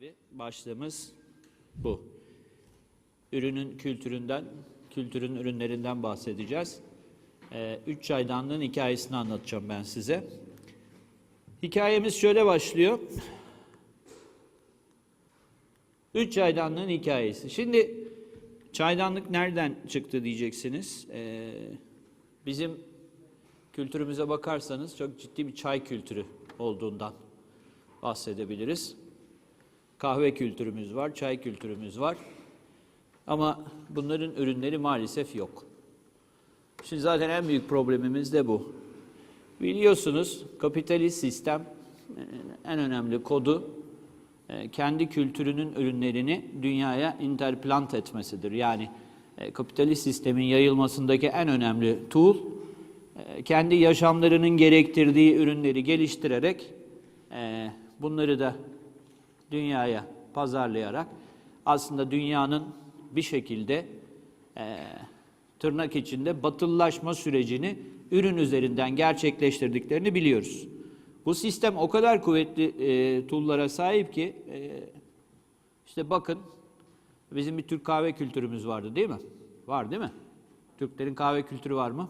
gibi başlığımız bu. Ürünün kültüründen, kültürün ürünlerinden bahsedeceğiz. Ee, üç çaydanlığın hikayesini anlatacağım ben size. Hikayemiz şöyle başlıyor. Üç çaydanlığın hikayesi. Şimdi çaydanlık nereden çıktı diyeceksiniz. Ee, bizim kültürümüze bakarsanız çok ciddi bir çay kültürü olduğundan bahsedebiliriz. Kahve kültürümüz var, çay kültürümüz var. Ama bunların ürünleri maalesef yok. Şimdi zaten en büyük problemimiz de bu. Biliyorsunuz kapitalist sistem e, en önemli kodu e, kendi kültürünün ürünlerini dünyaya interplant etmesidir. Yani e, kapitalist sistemin yayılmasındaki en önemli tool kendi yaşamlarının gerektirdiği ürünleri geliştirerek bunları da dünyaya pazarlayarak aslında dünyanın bir şekilde e, tırnak içinde batıllaşma sürecini ürün üzerinden gerçekleştirdiklerini biliyoruz. Bu sistem o kadar kuvvetli e, tool'lara sahip ki e, işte bakın bizim bir Türk kahve kültürümüz vardı değil mi? Var değil mi? Türklerin kahve kültürü var mı?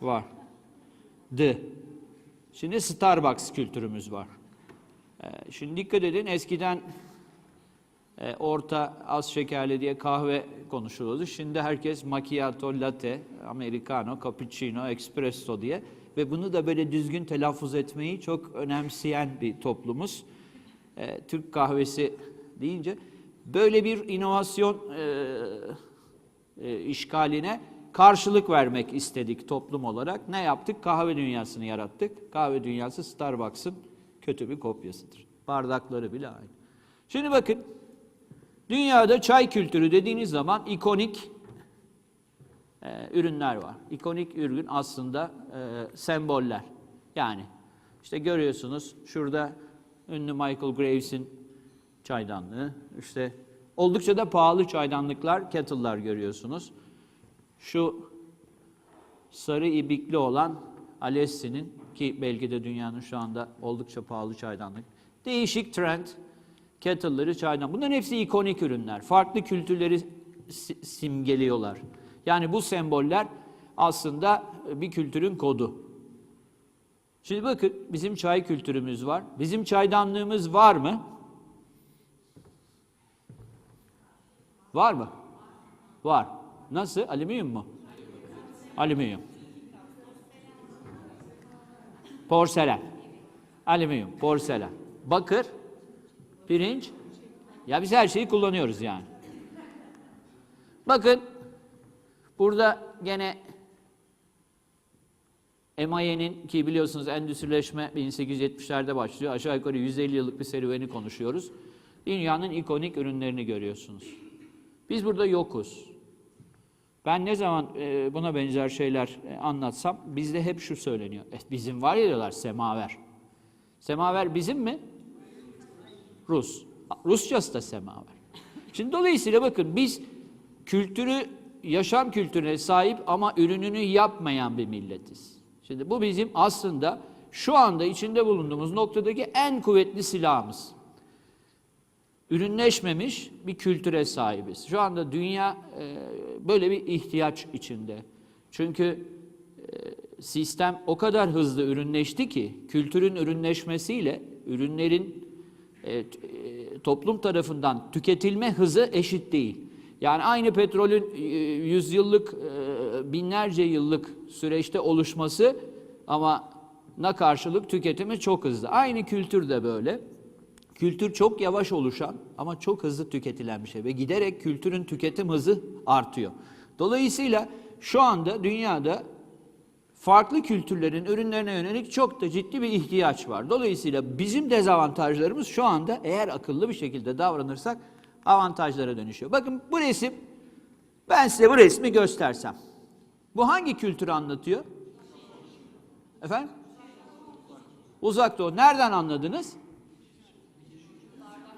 Var. D. Şimdi Starbucks kültürümüz var. Ee, Şimdi dikkat edin eskiden e, orta az şekerli diye kahve konuşuluyordu. Şimdi herkes macchiato, latte, americano, cappuccino, espresso diye ve bunu da böyle düzgün telaffuz etmeyi çok önemseyen bir toplumuz. Ee, Türk kahvesi deyince böyle bir inovasyon e, e, işgaline karşılık vermek istedik toplum olarak. Ne yaptık? Kahve dünyasını yarattık. Kahve dünyası Starbucks'ın kötü bir kopyasıdır. Bardakları bile aynı. Şimdi bakın, dünyada çay kültürü dediğiniz zaman ikonik e, ürünler var. İkonik ürün aslında e, semboller. Yani işte görüyorsunuz şurada ünlü Michael Graves'in çaydanlığı. İşte oldukça da pahalı çaydanlıklar, kettle'lar görüyorsunuz. Şu sarı ibikli olan Alessi'nin ki belki de dünyanın şu anda oldukça pahalı çaydanlık. Değişik trend, kettle'ları, çaydan. Bunların hepsi ikonik ürünler. Farklı kültürleri si- simgeliyorlar. Yani bu semboller aslında bir kültürün kodu. Şimdi bakın bizim çay kültürümüz var. Bizim çaydanlığımız var mı? Var mı? Var. Nasıl? Alüminyum mu? Alüminyum. Porselen. Alüminyum, porselen. Bakır, pirinç. Ya biz her şeyi kullanıyoruz yani. Bakın burada gene emayenin ki biliyorsunuz endüstrileşme 1870'lerde başlıyor. Aşağı yukarı 150 yıllık bir serüveni konuşuyoruz. Dünyanın ikonik ürünlerini görüyorsunuz. Biz burada yokuz. Ben ne zaman e, buna benzer şeyler e, anlatsam bizde hep şu söyleniyor. E, bizim var ya diyorlar semaver. Semaver bizim mi? Rus. Rusçası da semaver. Şimdi dolayısıyla bakın biz kültürü, yaşam kültürüne sahip ama ürününü yapmayan bir milletiz. Şimdi bu bizim aslında şu anda içinde bulunduğumuz noktadaki en kuvvetli silahımız ürünleşmemiş bir kültüre sahibiz. Şu anda dünya e, böyle bir ihtiyaç içinde. Çünkü e, sistem o kadar hızlı ürünleşti ki kültürün ürünleşmesiyle ürünlerin e, toplum tarafından tüketilme hızı eşit değil. Yani aynı petrolün yüzyıllık, binlerce yıllık süreçte oluşması ama na karşılık tüketimi çok hızlı. Aynı kültür de böyle. Kültür çok yavaş oluşan ama çok hızlı tüketilen bir şey ve giderek kültürün tüketim hızı artıyor. Dolayısıyla şu anda dünyada farklı kültürlerin ürünlerine yönelik çok da ciddi bir ihtiyaç var. Dolayısıyla bizim dezavantajlarımız şu anda eğer akıllı bir şekilde davranırsak avantajlara dönüşüyor. Bakın bu resim, ben size bu resmi göstersem. Bu hangi kültürü anlatıyor? Efendim? Uzak Doğu. Nereden anladınız?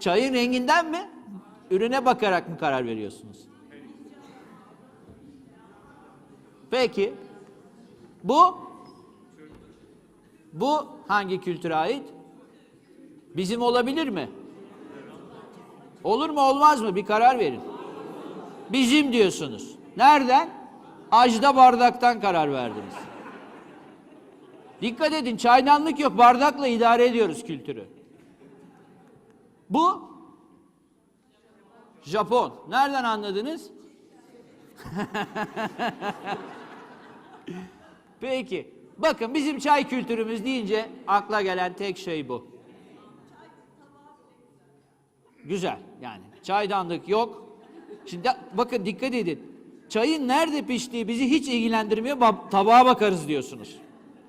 Çayın renginden mi? Ürüne bakarak mı karar veriyorsunuz? Peki. Bu bu hangi kültüre ait? Bizim olabilir mi? Olur mu olmaz mı? Bir karar verin. Bizim diyorsunuz. Nereden? Ajda bardaktan karar verdiniz. Dikkat edin çaydanlık yok bardakla idare ediyoruz kültürü. Bu Japon. Nereden anladınız? Peki. Bakın bizim çay kültürümüz deyince akla gelen tek şey bu. Güzel yani. Çaydanlık yok. Şimdi bakın dikkat edin. Çayın nerede piştiği bizi hiç ilgilendirmiyor. Ba- tabağa bakarız diyorsunuz.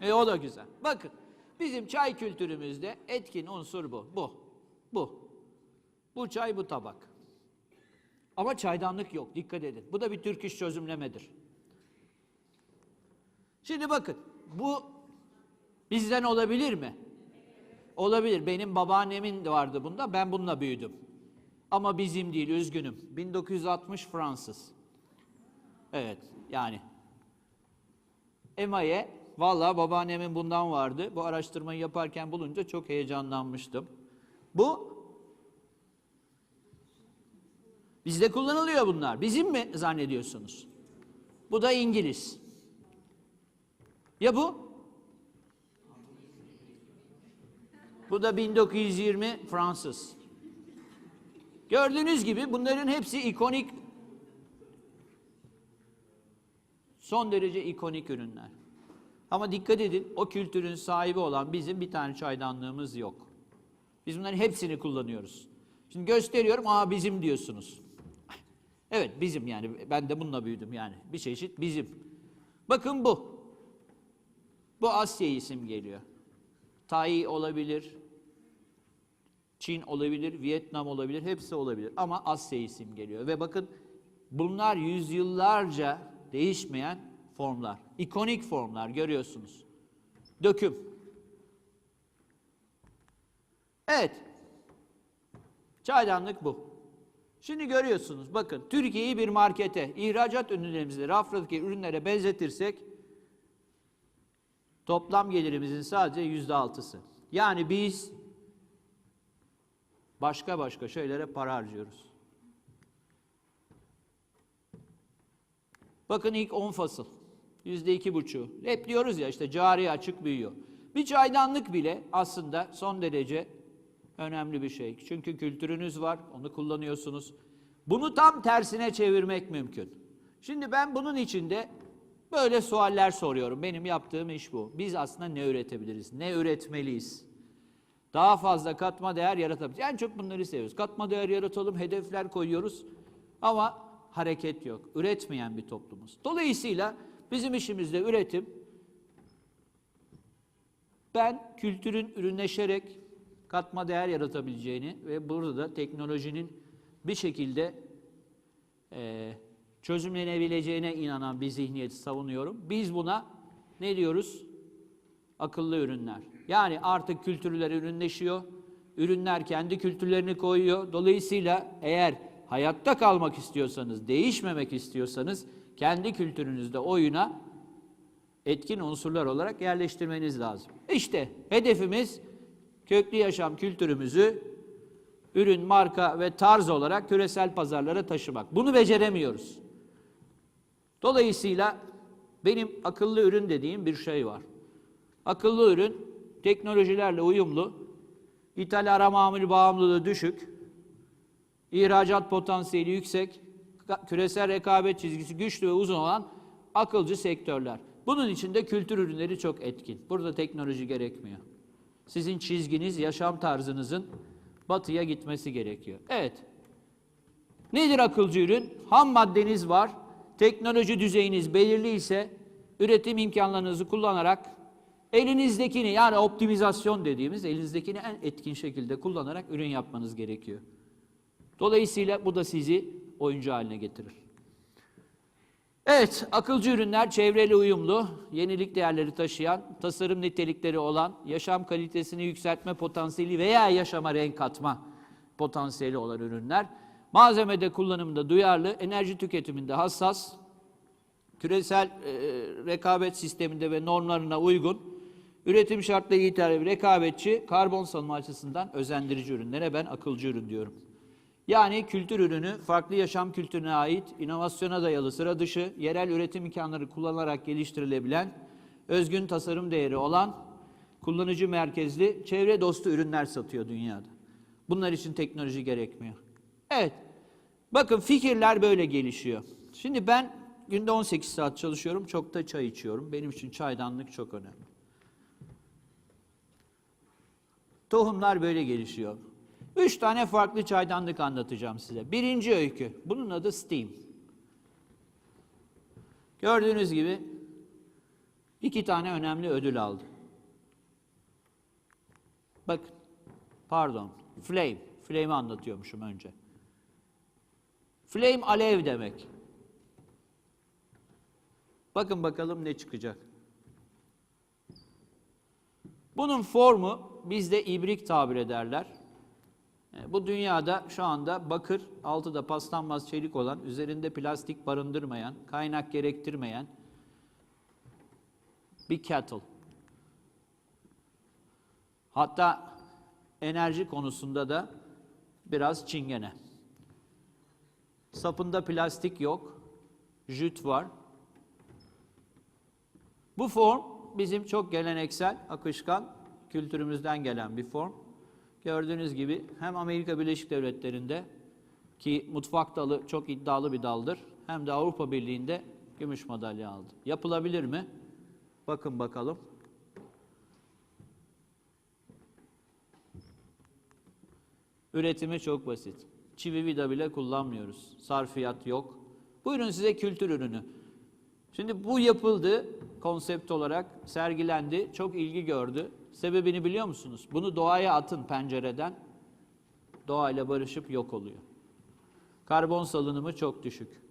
E o da güzel. Bakın bizim çay kültürümüzde etkin unsur bu. Bu. Bu. Bu çay bu tabak. Ama çaydanlık yok. Dikkat edin. Bu da bir Türk iş çözümlemedir. Şimdi bakın bu bizden olabilir mi? Olabilir. Benim babaannemin vardı bunda. Ben bununla büyüdüm. Ama bizim değil, üzgünüm. 1960 Fransız. Evet, yani. Emaye, valla babaannemin bundan vardı. Bu araştırmayı yaparken bulunca çok heyecanlanmıştım. Bu, bizde kullanılıyor bunlar. Bizim mi zannediyorsunuz? Bu da İngiliz. Ya bu? Bu da 1920 Fransız. Gördüğünüz gibi bunların hepsi ikonik son derece ikonik ürünler. Ama dikkat edin o kültürün sahibi olan bizim bir tane çaydanlığımız yok. Biz bunların hepsini kullanıyoruz. Şimdi gösteriyorum aa bizim diyorsunuz. Evet bizim yani ben de bununla büyüdüm yani bir çeşit bizim. Bakın bu. Bu Asya'yı isim geliyor. Tai olabilir, Çin olabilir, Vietnam olabilir, hepsi olabilir. Ama Asya isim geliyor. Ve bakın bunlar yüzyıllarca değişmeyen formlar. İkonik formlar görüyorsunuz. Döküm. Evet. Çaydanlık bu. Şimdi görüyorsunuz bakın Türkiye'yi bir markete, ihracat ürünlerimizi raflardaki ürünlere benzetirsek toplam gelirimizin sadece yüzde altısı. Yani biz başka başka şeylere para harcıyoruz. Bakın ilk 10 fasıl. Yüzde iki buçuğu. Hep diyoruz ya işte cari açık büyüyor. Bir çaydanlık bile aslında son derece önemli bir şey. Çünkü kültürünüz var, onu kullanıyorsunuz. Bunu tam tersine çevirmek mümkün. Şimdi ben bunun içinde böyle sualler soruyorum. Benim yaptığım iş bu. Biz aslında ne üretebiliriz? Ne üretmeliyiz? Daha fazla katma değer yaratabiliriz. En çok bunları seviyoruz. Katma değer yaratalım, hedefler koyuyoruz. Ama hareket yok. Üretmeyen bir toplumuz. Dolayısıyla bizim işimizde üretim, ben kültürün ürünleşerek katma değer yaratabileceğini ve burada da teknolojinin bir şekilde e, çözümlenebileceğine inanan bir zihniyeti savunuyorum. Biz buna ne diyoruz? Akıllı ürünler. Yani artık kültürler ürünleşiyor. Ürünler kendi kültürlerini koyuyor. Dolayısıyla eğer hayatta kalmak istiyorsanız, değişmemek istiyorsanız kendi kültürünüzde oyuna etkin unsurlar olarak yerleştirmeniz lazım. İşte hedefimiz köklü yaşam kültürümüzü ürün, marka ve tarz olarak küresel pazarlara taşımak. Bunu beceremiyoruz. Dolayısıyla benim akıllı ürün dediğim bir şey var. Akıllı ürün teknolojilerle uyumlu, ithal ara mamul bağımlılığı düşük, ihracat potansiyeli yüksek, küresel rekabet çizgisi güçlü ve uzun olan akılcı sektörler. Bunun için de kültür ürünleri çok etkin. Burada teknoloji gerekmiyor. Sizin çizginiz, yaşam tarzınızın batıya gitmesi gerekiyor. Evet. Nedir akılcı ürün? Ham maddeniz var. Teknoloji düzeyiniz belirli ise üretim imkanlarınızı kullanarak elinizdekini yani optimizasyon dediğimiz elinizdekini en etkin şekilde kullanarak ürün yapmanız gerekiyor. Dolayısıyla bu da sizi oyuncu haline getirir. Evet, akılcı ürünler çevreyle uyumlu, yenilik değerleri taşıyan, tasarım nitelikleri olan, yaşam kalitesini yükseltme potansiyeli veya yaşama renk katma potansiyeli olan ürünler. Malzemede kullanımında duyarlı, enerji tüketiminde hassas, küresel e, rekabet sisteminde ve normlarına uygun, üretim şartları itibariyle rekabetçi, karbon salımı açısından özendirici ürünlere ben akılcı ürün diyorum. Yani kültür ürünü farklı yaşam kültürüne ait, inovasyona dayalı, sıra dışı, yerel üretim imkanları kullanarak geliştirilebilen, özgün tasarım değeri olan, kullanıcı merkezli, çevre dostu ürünler satıyor dünyada. Bunlar için teknoloji gerekmiyor. Evet, bakın fikirler böyle gelişiyor. Şimdi ben günde 18 saat çalışıyorum, çok da çay içiyorum. Benim için çaydanlık çok önemli. Tohumlar böyle gelişiyor. Üç tane farklı çaydanlık anlatacağım size. Birinci öykü. Bunun adı Steam. Gördüğünüz gibi iki tane önemli ödül aldı. Bakın. Pardon. Flame. Flame'i anlatıyormuşum önce. Flame alev demek. Bakın bakalım ne çıkacak. Bunun formu bizde ibrik tabir ederler. E, Bu dünyada şu anda bakır, altı da paslanmaz çelik olan, üzerinde plastik barındırmayan, kaynak gerektirmeyen bir kettle. Hatta enerji konusunda da biraz çingene. Sapında plastik yok, jüt var. Bu form bizim çok geleneksel, akışkan kültürümüzden gelen bir form. Gördüğünüz gibi hem Amerika Birleşik Devletleri'nde ki mutfak dalı çok iddialı bir daldır hem de Avrupa Birliği'nde gümüş madalya aldı. Yapılabilir mi? Bakın bakalım. Üretimi çok basit. Çivi vida bile kullanmıyoruz. Sarfiyat yok. Bu ürün size kültür ürünü. Şimdi bu yapıldı, konsept olarak sergilendi, çok ilgi gördü. Sebebini biliyor musunuz? Bunu doğaya atın pencereden, doğayla barışıp yok oluyor. Karbon salınımı çok düşük.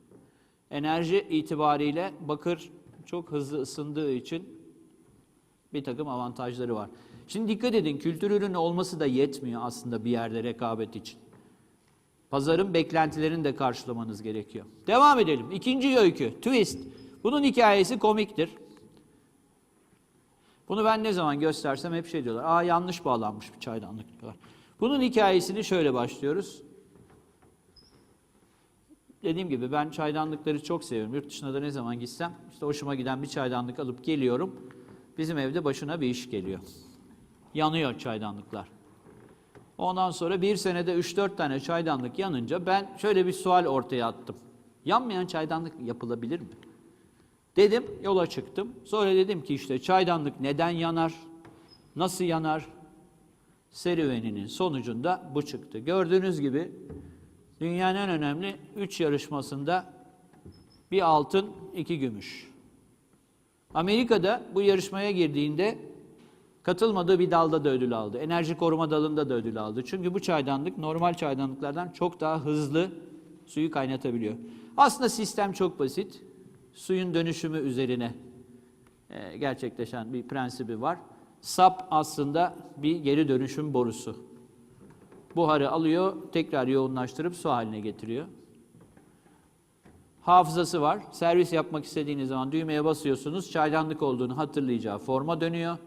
Enerji itibariyle bakır çok hızlı ısındığı için bir takım avantajları var. Şimdi dikkat edin, kültür ürünü olması da yetmiyor aslında bir yerde rekabet için. Pazarın beklentilerini de karşılamanız gerekiyor. Devam edelim. İkinci öykü, twist. Bunun hikayesi komiktir. Bunu ben ne zaman göstersem hep şey diyorlar. Aa yanlış bağlanmış bir çaydanlık diyorlar. Bunun hikayesini şöyle başlıyoruz. Dediğim gibi ben çaydanlıkları çok seviyorum. Yurt dışına da ne zaman gitsem işte hoşuma giden bir çaydanlık alıp geliyorum. Bizim evde başına bir iş geliyor. Yanıyor çaydanlıklar. Ondan sonra bir senede 3-4 tane çaydanlık yanınca ben şöyle bir sual ortaya attım. Yanmayan çaydanlık yapılabilir mi? Dedim, yola çıktım. Sonra dedim ki işte çaydanlık neden yanar? Nasıl yanar? Serüveninin sonucunda bu çıktı. Gördüğünüz gibi dünyanın en önemli 3 yarışmasında bir altın, iki gümüş. Amerika'da bu yarışmaya girdiğinde katılmadığı bir dalda da ödül aldı. Enerji koruma dalında da ödül aldı. Çünkü bu çaydanlık normal çaydanlıklardan çok daha hızlı suyu kaynatabiliyor. Aslında sistem çok basit. Suyun dönüşümü üzerine e, gerçekleşen bir prensibi var. Sap aslında bir geri dönüşüm borusu. Buharı alıyor, tekrar yoğunlaştırıp su haline getiriyor. Hafızası var. Servis yapmak istediğiniz zaman düğmeye basıyorsunuz. Çaydanlık olduğunu hatırlayacağı forma dönüyor.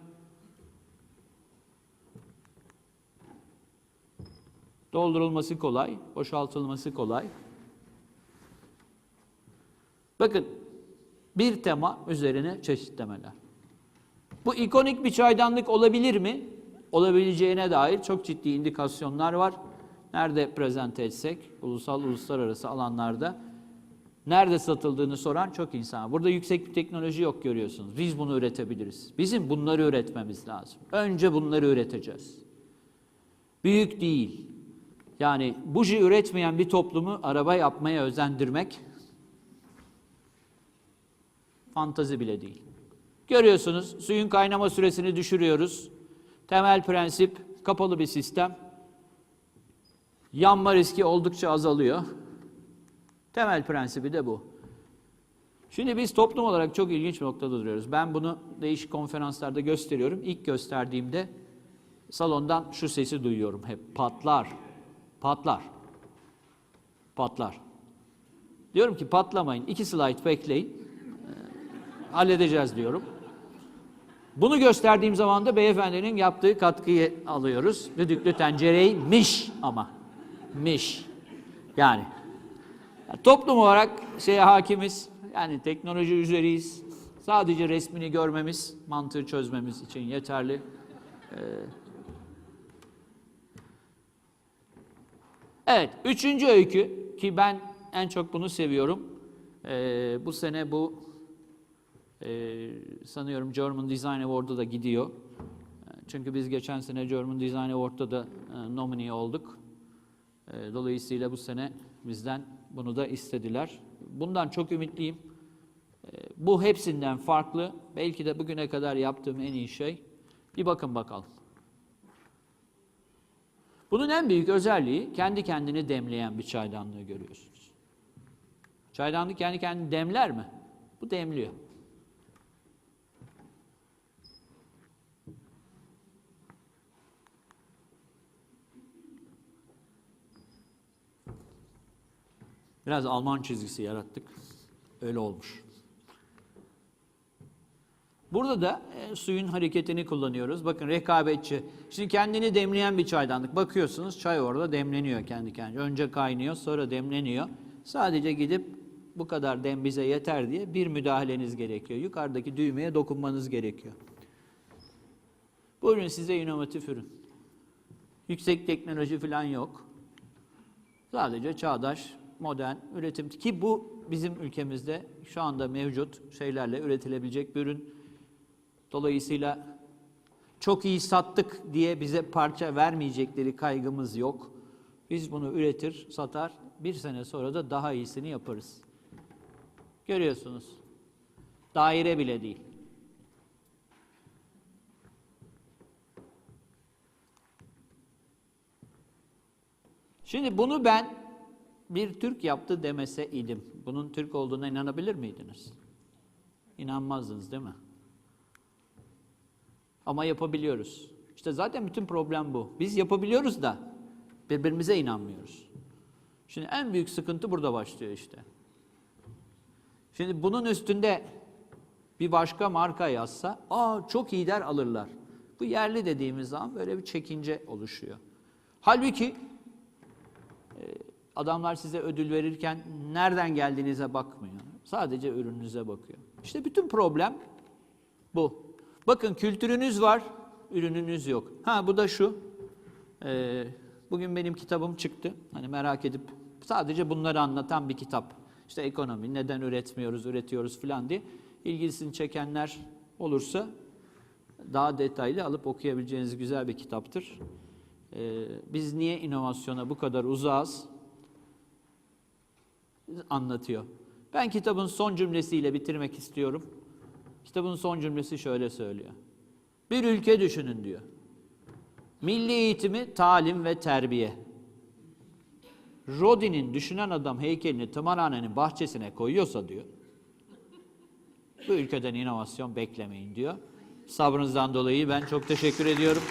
Doldurulması kolay, boşaltılması kolay. Bakın bir tema üzerine çeşitlemeler. Bu ikonik bir çaydanlık olabilir mi? Olabileceğine dair çok ciddi indikasyonlar var. Nerede prezente etsek, ulusal, uluslararası alanlarda nerede satıldığını soran çok insan. Burada yüksek bir teknoloji yok görüyorsunuz. Biz bunu üretebiliriz. Bizim bunları üretmemiz lazım. Önce bunları üreteceğiz. Büyük değil. Yani buji üretmeyen bir toplumu araba yapmaya özendirmek fantazi bile değil. Görüyorsunuz suyun kaynama süresini düşürüyoruz. Temel prensip kapalı bir sistem. Yanma riski oldukça azalıyor. Temel prensibi de bu. Şimdi biz toplum olarak çok ilginç bir noktada duruyoruz. Ben bunu değişik konferanslarda gösteriyorum. İlk gösterdiğimde salondan şu sesi duyuyorum hep. Patlar, patlar, patlar. Diyorum ki patlamayın. İki slide bekleyin halledeceğiz diyorum. Bunu gösterdiğim zaman da beyefendinin yaptığı katkıyı alıyoruz. Düdüklü tencereymiş ama. Miş. Yani ya toplum olarak şeye hakimiz. Yani teknoloji üzeriyiz. Sadece resmini görmemiz, mantığı çözmemiz için yeterli. Ee, Evet, üçüncü öykü ki ben en çok bunu seviyorum. Ee, bu sene bu e, sanıyorum German Design Award'a da gidiyor. Çünkü biz geçen sene German Design Award'da da e, nominee olduk. E, Dolayısıyla bu sene bizden bunu da istediler. Bundan çok ümitliyim. E, Bu hepsinden farklı. Belki de bugüne kadar yaptığım en iyi şey. Bir bakın bakalım. Bunun en büyük özelliği kendi kendini demleyen bir çaydanlığı görüyorsunuz. Çaydanlık kendi kendini demler mi? Bu demliyor. Biraz Alman çizgisi yarattık. Öyle olmuş. Burada da e, suyun hareketini kullanıyoruz. Bakın rekabetçi. Şimdi kendini demleyen bir çaydanlık. Bakıyorsunuz çay orada demleniyor kendi kendine. Önce kaynıyor sonra demleniyor. Sadece gidip bu kadar dem bize yeter diye bir müdahaleniz gerekiyor. Yukarıdaki düğmeye dokunmanız gerekiyor. Bu size inovatif ürün. Yüksek teknoloji falan yok. Sadece çağdaş, modern üretim ki bu bizim ülkemizde şu anda mevcut şeylerle üretilebilecek bir ürün. Dolayısıyla çok iyi sattık diye bize parça vermeyecekleri kaygımız yok. Biz bunu üretir, satar, bir sene sonra da daha iyisini yaparız. Görüyorsunuz. Daire bile değil. Şimdi bunu ben bir Türk yaptı demese idim. Bunun Türk olduğuna inanabilir miydiniz? İnanmazdınız değil mi? Ama yapabiliyoruz. İşte zaten bütün problem bu. Biz yapabiliyoruz da birbirimize inanmıyoruz. Şimdi en büyük sıkıntı burada başlıyor işte. Şimdi bunun üstünde bir başka marka yazsa, aa çok iyi der alırlar. Bu yerli dediğimiz zaman böyle bir çekince oluşuyor. Halbuki adamlar size ödül verirken nereden geldiğinize bakmıyor. Sadece ürününüze bakıyor. İşte bütün problem bu. Bakın kültürünüz var, ürününüz yok. Ha bu da şu. e, bugün benim kitabım çıktı. Hani merak edip sadece bunları anlatan bir kitap. İşte ekonomi, neden üretmiyoruz, üretiyoruz falan diye. İlgisini çekenler olursa daha detaylı alıp okuyabileceğiniz güzel bir kitaptır. Ee, biz niye inovasyona bu kadar uzağız anlatıyor. Ben kitabın son cümlesiyle bitirmek istiyorum. Kitabın son cümlesi şöyle söylüyor. Bir ülke düşünün diyor. Milli eğitimi, talim ve terbiye. Rodin'in düşünen adam heykelini tımarhanenin bahçesine koyuyorsa diyor. Bu ülkeden inovasyon beklemeyin diyor. Sabrınızdan dolayı ben çok teşekkür ediyorum.